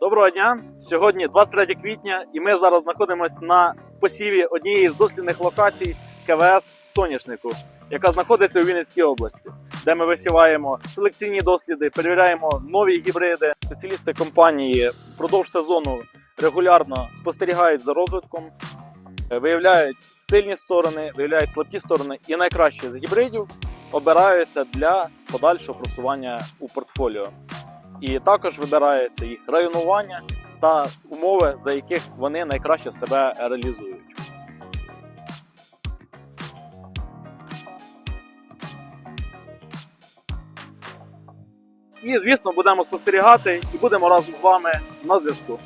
Доброго дня! Сьогодні 23 квітня, і ми зараз знаходимося на посіві однієї з дослідних локацій КВС Соняшнику, яка знаходиться у Вінницькій області, де ми висіваємо селекційні досліди, перевіряємо нові гібриди. Спеціалісти компанії впродовж сезону регулярно спостерігають за розвитком, виявляють сильні сторони, виявляють слабкі сторони, і найкраще з гібридів обираються для подальшого просування у портфоліо і також вибирається їх районування та умови, за яких вони найкраще себе реалізують. І, звісно, будемо спостерігати і будемо разом з вами на зв'язку.